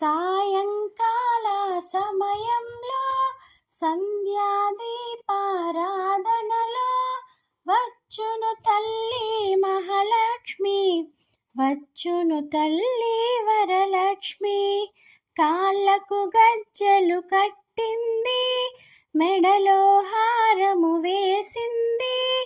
సాయంకాల సమయంలో సంధ్యాదీపారాధనలో వచ్చును తల్లి మహాలక్ష్మి వచ్చును తల్లి వరలక్ష్మి. కాళ్ళకు గజ్జలు కట్టింది మెడలో హారము వేసింది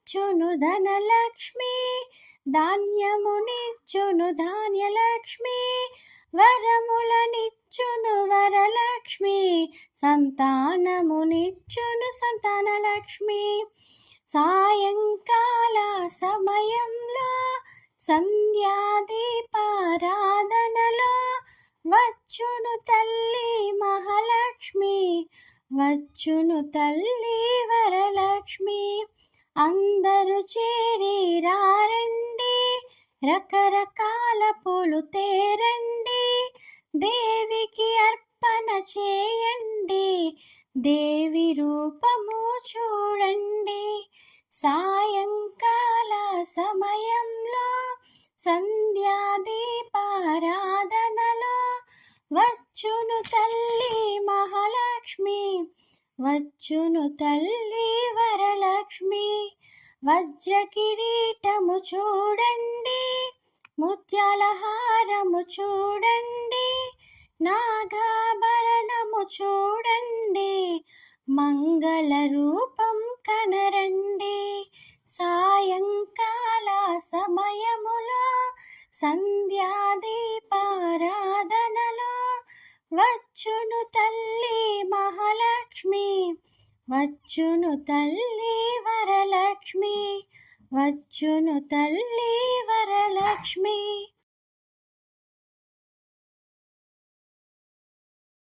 నిచ్చును ధనలక్ష్మి ధాన్యమునిచ్చును ధాన్యలక్ష్మి వరములనిచ్చును వరలక్ష్మి సంతానమునిచ్చును సంతానలక్ష్మి. సాయంకాల సమయంలో సంధ్యాదీపారాధనలో వచ్చును తల్లి మహాలక్ష్మి వచ్చును తల్లి వరలక్ష్మి. అందరూ చేరి రారండి రకరకాల పూలు తేరండి. దేవికి అర్పణ చేయండి. దేవి రూపము చూడండి. సాయంకాల సమయంలో సంధ్యాదీపారాధనలో వచ్చును తల్లి మహాలక్ష్మి వచ్చును తల్లి వరలక్ష్మి. వజ్ర కిరీటము చూడండి ముత్యాల హారము చూడండి నాగాభరణము చూడండి మంగళ రూపం కనరండి. సాయంకాల సమయములో సంధ్యాదీపారాధనలో వచ్చును తల్లి మహాలక్ష్మి. వచ్చును తల్లి వరలక్ష్మి వచ్చును తల్లి వరలక్ష్మి.